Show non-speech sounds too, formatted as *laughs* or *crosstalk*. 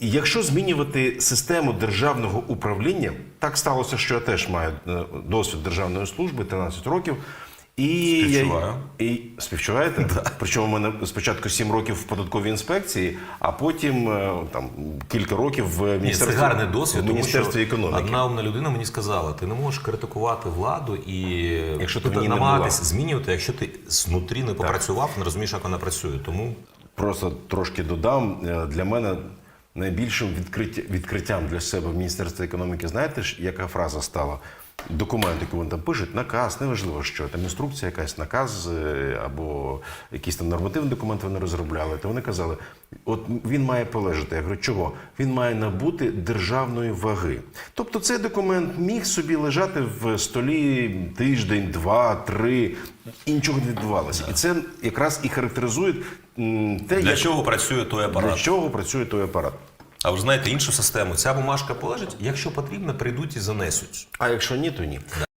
І якщо змінювати систему державного управління, так сталося, що я теж маю е, досвід державної служби 13 років. І Співчуваю. Я, і співчуваєте? *laughs* Причому в мене спочатку 7 років в податковій інспекції, а потім е, там кілька років в Ні, це гарний досвід, в тому міністерстві що економіки. одна умна людина мені сказала: ти не можеш критикувати владу і Якщо ти була. змінювати, якщо ти знутрі не попрацював, не розумієш, як вона працює. Тому Просто трошки додам. Е, Для мене найбільшим відкриття, відкриттям для себе в Міністерстві економіки, знаєте, яка фраза стала? Документ, який вони там пишуть, наказ, неважливо що, там інструкція якась, наказ е, або якийсь там нормативний документ вони розробляли. То вони казали, от він має полежати. Я говорю, чого? Він має набути державної ваги. Тобто цей документ міг собі лежати в столі тиждень, два, три, і нічого не відбувалося. І це якраз і характеризує те, для як чого працює той апарат. для чого працює той апарат. А ви знаєте іншу систему. Ця бумажка полежить, якщо потрібно, прийдуть і занесуть. А якщо ні, то ні.